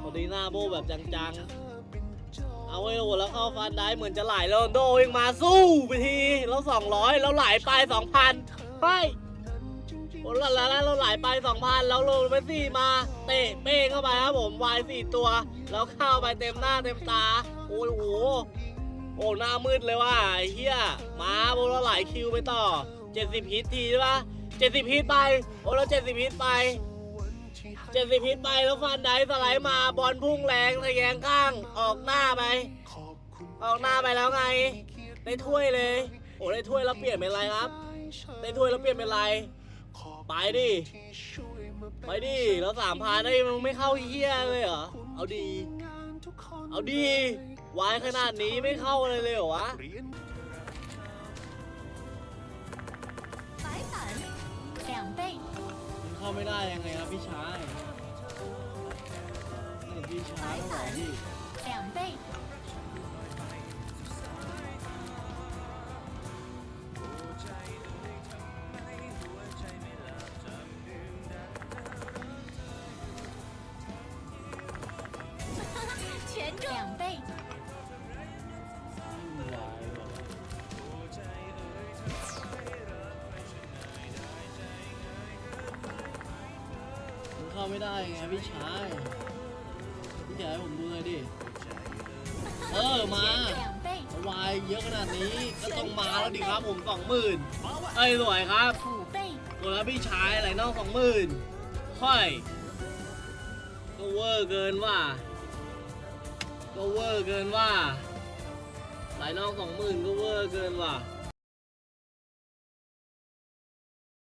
พอดีหน้าโบแบบจังๆ เอาไว้โหแล้วเข้าฟันได้เหมือนจะไหลโรนโดยังมาสู้ไปทีแล้วสองร้อยแล้วไหลไปสองพันไปโอ้แล้วแล้วเราไหลไปสองพันแล้วโรเมสซี่มา เตะเป้งเข้าไปครับผมวายสี่ตัว แล้วเข้าไปเต็มหน้าเต็มตา โอ้โหโอ้หน้ามืดเลยว่ะไอ้เฮียมาโบเราไหลคิวไปต่อเจ็ดสิบฮิตทีใช่ปะเจ็ดสิบฮิตไป โอ้แล้วเจ็ดสิบฮิตไป เจ็ดสิบฮิตไปแล้วฟันไดสไลด์มาบอลพุ่งแรงทะแยงข้าง ออกหน้าไป ออกหน้าไปแล้วไง ได้ถ้วยเลย โอ้ได้ถ้วยแล้วเปลี่ยนเป็นไรครับ ได้ถ้วยแล้วเปลี่ยนเป็นไรไปดิ ไปดิ แล้วสามพันได้มึงไม่เข้าเฮียเลยเหรอ เอาดี เอาดี วายขนาดนี้ไม่เข้าเลยเลยเหรอวะาไม่ได้ยังไงครับพี่ชายนี่พี่ชายบอกดิ 两倍，全中两倍， เข้าไม่ได้ไงพี่ชายพี่ชายผมดูเลยดิ เออมาวายเยอะขนาดนี้ก็ต้องมาแล้วดิครับผมสองหมื่นเอ้ยสวยครับหมดแล้วพี่ชายอะไรนองสองหมื่นค่อยก็เวอร์เกินว่าก็เวอร์เกินว่าไหลนองสองหมื่นก็เวอร์เกินว่า